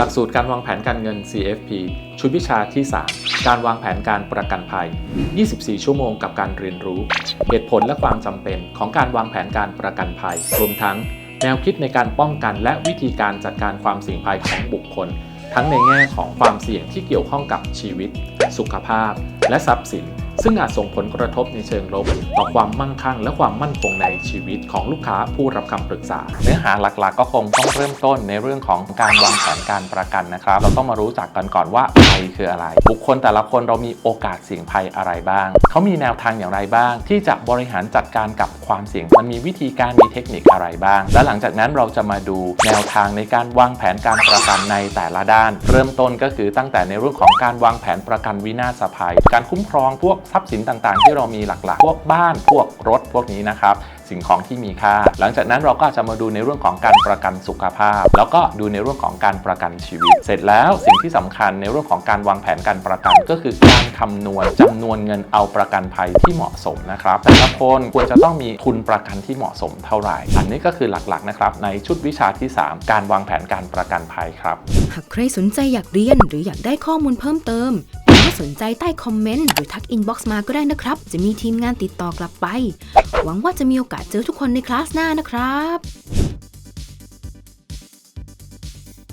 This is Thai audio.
หลักสูตรการวางแผนการเงิน CFP ชุดวิชาที่ 3 การวางแผนการประกันภัย 24 ชั่วโมงกับการเรียนรู้ เหตุผลและความจำเป็นของการวางแผนการประกันภัย รวมทั้ง แนวคิดในการป้องกันและวิธีการจัดการความเสี่ยงภัยของบุคคล ทั้งในแง่ของความเสี่ยงที่เกี่ยวข้องกับชีวิต สุขภาพ และทรัพย์สิน ซึ่งอาจส่งผลกระทบในเชิงลบ ต่อความมั่งคั่ง และความมั่นคงในชีวิตของลูกค้าผู้รับคำปรึกษา เนื้อหาหลักๆ ก็คงต้องเริ่มต้นในเรื่องของการวางแผนการประกันนะครับ เราต้องมารู้จักกันก่อนว่าภัยคืออะไร บุคคลแต่ละคนเรามีโอกาสเสี่ยงภัยอะไรบ้าง เขามีแนวทางอย่างไรบ้าง ที่จะบริหารจัดการกับความเสี่ยง มันมีวิธีการมีเทคนิคอะไรบ้าง และหลังจากนั้นเราจะมาดูแนวทางในการวางแผนการประกันในแต่ละด้าน เริ่มต้นก็คือตั้งแต่ในเรื่องของการวางแผนประกันวินาศภัย การคุ้มครองพวกทรัพย์สินต่างๆ ที่เรามีหลักๆ พวกบ้านพวกรถพวกนี้นะครับสิ่งของที่มีค่า หลังจากนั้นเราก็จะมาดูในเรื่องของการประกันสุขภาพ แล้วก็ดูในเรื่องของการประกันชีวิต เสร็จแล้วสิ่งที่สำคัญในเรื่องของการวางแผนการประกันก็คือการคำนวณจำนวนเงินเอาประกันภัยที่เหมาะสมนะครับแต่ละคนควรจะต้องมีทุนประกันที่เหมาะสมเท่าไหร่ อันนี้ก็คือหลักๆนะครับในชุดวิชาที่ 3 การวางแผนการประกันภัยครับ หากใครสนใจอยากเรียนหรืออยากได้ข้อมูลเพิ่มเติม สนใจใต้คอมเมนต์หรือทักอินบ็อกซ์มาก็ได้นะครับ จะมีทีมงานติดต่อกลับไป หวังว่าจะมีโอกาสเจอทุกคนในคลาสหน้านะครับ